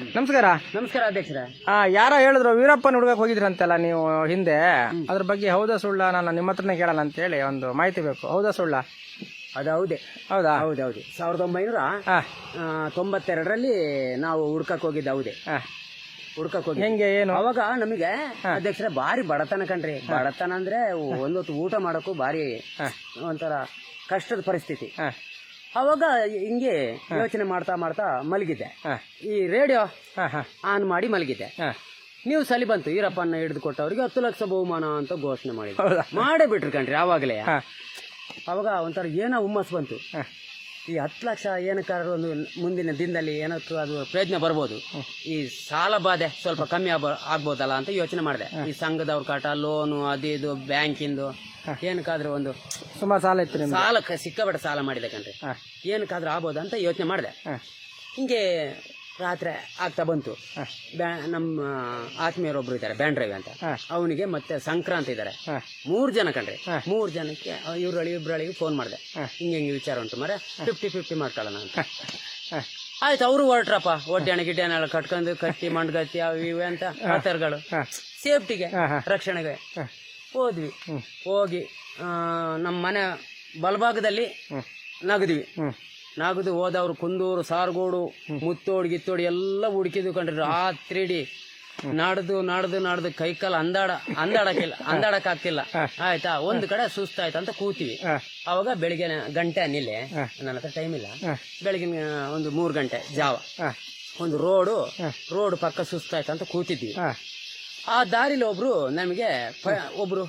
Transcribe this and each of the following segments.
ನಮಸ್ಕಾರ. ನಮಸ್ಕಾರ ಅಧ್ಯಕ್ಷರ. ಆ, ಯಾರೋ ಹೇಳಿದ್ರು ವೀರಪ್ಪನ ಹುಡುಗಕ್ಕೆ ಹೋಗಿದ್ರಂತೆಲ್ಲ ನೀವು ಹಿಂದೆ? ಅದ್ರ ಬಗ್ಗೆ ಹೌದಾ ಸುಳ್ಳ? ನಾನು ನಿಮ್ಮ ಹತ್ರನೇ ಕೇಳಲ್ಲ ಅಂತ ಹೇಳಿ ಒಂದು ಮಾಹಿತಿ ಬೇಕು. ಹೌದಾ ಸುಳ್ಳ? ಅದು ಹೌದೇ. ಹೌದಾ? ಹೌದೌದು ಸಾವಿರದ ಒಂಬೈನೂರ ತೊಂಬತ್ತೆರಡರಲ್ಲಿ ನಾವು ಹುಡ್ಕಕ್ಕೆ ಹೋಗಿದ್ದೆ ಹೌದೇ. ಹುಡ್ಕಕ್ಕೆ ಹುಡ್ಕಕ್ ಹೋಗಿ ಹೆಂಗೆ ಏನು? ಅವಾಗ ನಮಗೆ ಅಧ್ಯಕ್ಷರ ಭಾರಿ ಬಡತನ ಕಣ್ರಿ. ಬಡತನ ಅಂದ್ರೆ ಒಂದೊತ್ತು ಊಟ ಮಾಡೋಕ್ಕೂ ಭಾರಿ ಒಂಥರ ಕಷ್ಟದ ಪರಿಸ್ಥಿತಿ. ಹಾ ಅವಾಗ ಹಿಂಗೆ ಯೋಚನೆ ಮಾಡ್ತಾ ಮಾಡ್ತಾ ಮಲಗಿದ್ದೆ ಈ ರೇಡಿಯೋ ಆನ್ ಮಾಡಿ ಮಲಗಿದ್ದೆ ನೀವು ಸಲಿ ಬಂತು ಈರಪ್ಪನ ಹಿಡಿದು ಕೊಟ್ಟವ್ರಿಗೆ ಹತ್ತು ಲಕ್ಷ ಬಹುಮಾನ ಅಂತ ಘೋಷಣೆ ಮಾಡಿದ್ರು. ಮಾಡೇ ಬಿಟ್ರಿ ಕಣ್ರಿ ಆವಾಗಲೇ. ಅವಾಗ ಒಂಥರ ಏನೋ ಹುಮ್ಮಸ್ ಬಂತು. ಈ ಹತ್ತು ಲಕ್ಷ ಏನಕ್ಕಾದ್ರೂ ಒಂದು ಮುಂದಿನ ದಿನದಲ್ಲಿ ಏನಕ್ಕೂ ಅದು ಪ್ರಯತ್ನ ಬರ್ಬೋದು. ಈ ಸಾಲ ಬಾಧೆ ಸ್ವಲ್ಪ ಕಮ್ಮಿ ಆಗ್ಬ ಆಗ್ಬೋದಲ್ಲ ಅಂತ ಯೋಚನೆ ಮಾಡಿದೆ. ಈ ಸಂಘದವ್ರ ಕಾಟ ಲೋನು ಅದು ಇದು ಬ್ಯಾಂಕಿಂದು ಏನಕ್ಕಾದ್ರೂ ಒಂದು ಸುಮಾರು ಸಾಲ ಇತ್ತು ಸಾಲಕ್ಕೆ ಸಾಲ ಸಿಕ್ಕಾಪಟ್ಟೆ ಸಾಲ ಮಾಡಿದೆ ಕಣ್ರಿ. ಏನಕ್ಕಾದ್ರೂ ಆಗ್ಬೋದು ಅಂತ ಯೋಚನೆ ಮಾಡಿದೆ. ಹಿಂಗೆ ರಾತ್ರಿ ಆಗ್ತಾ ಬಂತು. ಬ್ಯಾ ನಮ್ಮ ಆತ್ಮೀಯರೊಬ್ರು ಇದ್ದಾರೆ ಬ್ಯಾಂಡ್ ಡ್ರೈವ್ ಅಂತ. ಅವನಿಗೆ ಮತ್ತೆ ಸಂಕ್ರಾಂತಿ ಇದ್ದಾರೆ. ಮೂರ್ ಜನ ಕಣ್ರಿ. ಮೂರ್ ಜನಕ್ಕೆ ಇವ್ರಳಿ ಇಬ್ರಳಿಗೆ ಫೋನ್ ಮಾಡಿದೆ. ಹಿಂಗೆ ಹಿಂಗೆ ವಿಚಾರ ಉಂಟು ಮರ ಫಿಫ್ಟಿ ಫಿಫ್ಟಿ ಮಾಡ್ಕೊಳ್ಳೋಣ ಅಂತ ಆಯ್ತು ಅವರು ಹೊರಟ್ರಪ್ಪ. ಒಡ್ಡಾಣ ಗಿಡ್ಡಾನೆಲ್ಲ ಕಟ್ಕೊಂಡು ಕಟ್ಟಿ ಮಂಡ್ಗತ್ತಿ ಅವು ಇವೆ ಅಂತ ಆತರ್ಗಳು. ಸೇಫ್ಟಿಗೆ ರಕ್ಷಣೆಗೆ. ಹೋದ್ವಿ. ಹೋಗಿ ನಮ್ಮ ಮನೆ ಬಲಭಾಗದಲ್ಲಿ ನಗದ್ವಿ. ನಾಗದು ಹೋದವ್ರು ಕುಂದೂರು ಸಾರ್ಗೋಡು ಮುತ್ತೋಡ್ ಗಿತ್ತೋಡು ಎಲ್ಲ ಹುಡುಕಿದ್ವು ಕಂಡ್ರಿ. ರಾತ್ರಿ ಇಡೀ ನಾಡ್ದು ನಾಡ್ದು ನಾಡ್ದು ಕೈಕಾಲು ಅಂದಾಡ ಅಂದಾಡಕ್ಕಿಲ್ಲ ಅಂದಾಡಕ್ ಆಗ್ತಿಲ್ಲ ಆಯ್ತಾ? ಒಂದು ಕಡೆ ಸುಸ್ತಾಯ್ತು ಅಂತ ಕೂತೀವಿ. ಅವಾಗ ಬೆಳಿಗ್ಗೆ ಗಂಟೆ ಅನ್ನಿಲ್ಲ. ನನ್ನ ಹತ್ರ ಟೈಮ್ ಇಲ್ಲ. ಬೆಳಗಿನ ಒಂದು ಮೂರು ಗಂಟೆ ಜಾವ. ಒಂದು ರೋಡು ರೋಡ್ ಪಕ್ಕ ಸುಸ್ತಾಯ್ತು ಅಂತ ಕೂತಿದ್ವಿ. ಆ ದಾರಿಲಿ ಒಬ್ರು ನಮಗೆ ಒಬ್ರು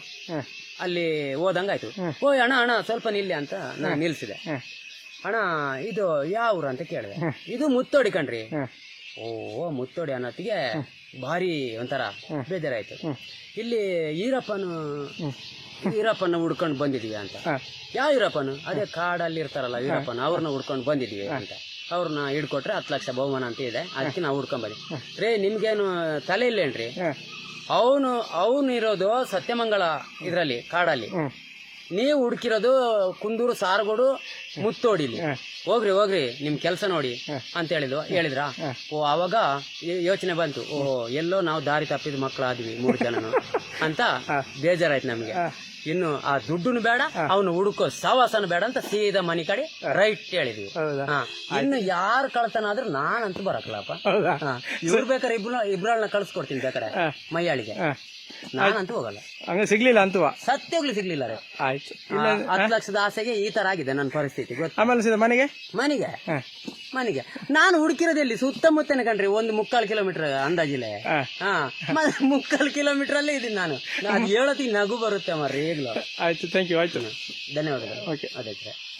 ಅಲ್ಲಿ ಹೋದಂಗಾಯ್ತು. ಓ ಅಣ್ಣ ಅಣ್ಣ ಸ್ವಲ್ಪ ನಿಲ್ಲಿ ಅಂತ ನಾನು ನಿಲ್ಸಿದೆ. ಅಣ್ಣ ಇದು ಯಾವ ಊರು ಅಂತ ಕೇಳಿದೆ. ಇದು ಮುತ್ತೋಡಿ ಕಣ್ರಿ. ಓ ಮುತ್ತೋಡಿ ಅನ್ನೋತ್ತಿಗೆ ಭಾರಿ ಒಂಥರ ಬೇಜಾರಾಯ್ತು. ಇಲ್ಲಿ ಈರಪ್ಪನು ಈರಪ್ಪನ ಹುಡ್ಕೊಂಡು ಬಂದಿದೀವಿ ಅಂತ. ಯಾವ ಈರಪ್ಪನು? ಅದೇ ಕಾಡಲ್ಲಿ ಇರ್ತಾರಲ್ಲ ಈರಪ್ಪನ ಅವ್ರನ್ನ ಹುಡ್ಕೊಂಡು ಬಂದಿದೀವಿ ಅಂತ. ಅವ್ರನ್ನ ಹಿಡ್ಕೊಟ್ರೆ ಹತ್ತು ಲಕ್ಷ ಬಹುಮಾನ ಅಂತ ಇದೆ. ಅದಕ್ಕೆ ನಾವು ಹುಡ್ಕೊಂಡ್ ಬಂದ್ವಿ. ರೇ ನಿಮ್ಗೇನು ತಲೆ ಇಲ್ಲೇನ್ರಿ? ಅವನು ಅವನು ಇರೋದು ಸತ್ಯಮಂಗಳ ಇದರಲ್ಲಿ ಕಾಡಲ್ಲಿ. ನೀವು ಹುಡುಕಿರೋದು ಕುಂದೂರು ಸಾರಗೋಡು ಮುತ್ತೋಡಿಲಿ. ಹೋಗ್ರಿ ಹೋಗ್ರಿ ನಿಮ್ ಕೆಲಸ ನೋಡಿ ಅಂತ ಹೇಳಿದ್ರು. ಹೇಳಿದ್ರ? ಓ ಅವಾಗ ಯೋಚನೆ ಬಂತು. ಓ ಎಲ್ಲೋ ನಾವು ದಾರಿ ತಪ್ಪಿದ ಮಕ್ಕಳು ಆದ್ವಿ ಮೂರು ಜನನು. ಅಂತ ಬೇಜಾರಾಯ್ತು ನಮ್ಗೆ. ಇನ್ನು ಆ ದುಡ್ಡುನು ಬೇಡ ಅವನು ಹುಡುಕೋ ಸಾವಾಸನ ಬೇಡ ಅಂತ ಸೀದಾ ಮನಿ ಕಡೆ ರೈಟ್ ಹೇಳಿದ್ವಿ. ಇನ್ನು ಯಾರು ಕಳ್ತಾನ ಆದ್ರೂ ನಾನಂತೂ ಬರಕ್ಲಪ್ಪ ಇವ್ರು ಬೇಕಾದ್ರೆ ಇಬ್ರು ಇಬ್ರಳ್ನ ಕಳ್ಸ್ಕೊಡ್ತೀನಿ ಬೇಕಾರೆ ಮೈಯಾಳಿಗೆ. ನಾನಂತೂ ಹೋಗಲ್ಲ. ಹಂಗ ಸಿಗ್ಲಿಲ್ಲ ಅಂತುವ. ಸತ್ಯಗ್ಲಿ ಸಿಗ್ಲಿಲ್ಲ ರೀ ಆಯ್ತು. ಹತ್ತು ಲಕ್ಷದ ಆಸೆಗೆ ಈ ತರ ಆಗಿದೆ ನನ್ನ ಪರಿಸ್ಥಿತಿ ಗೊತ್ತು? ಆಮೇಲೆ ಸೀದಾ ಮನೆಗೆ? ಮನೆಗೆ. ಮನೆಗೆ. ನಾನು ಹುಡುಕಿರೋದೆಲ್ಲಿ? ಸುತ್ತಮುತ್ತನೇ ಕಣ್ರಿ ಒಂದು ಮುಕ್ಕಾಲು ಕಿಲೋಮೀಟರ್ ಅಂದಾಜಿಲೆ. ಹಾ. ಮುಕ್ಕಾಲು ಕಿಲೋಮೀಟರ್ ಅಲ್ಲೇ ಇದೀನಿ ನಾನು ನಾನು ಹೇಳತಿ ನಗು ಬರುತ್ತೆ ಮರ್ರಿ ಈಗಲೂ ಆಯ್ತು ಥ್ಯಾಂಕ್ ಯು ಆಯ್ತು. ಧನ್ಯವಾದಗಳು. ಓಕೆ ಅದಕ್ಕೆ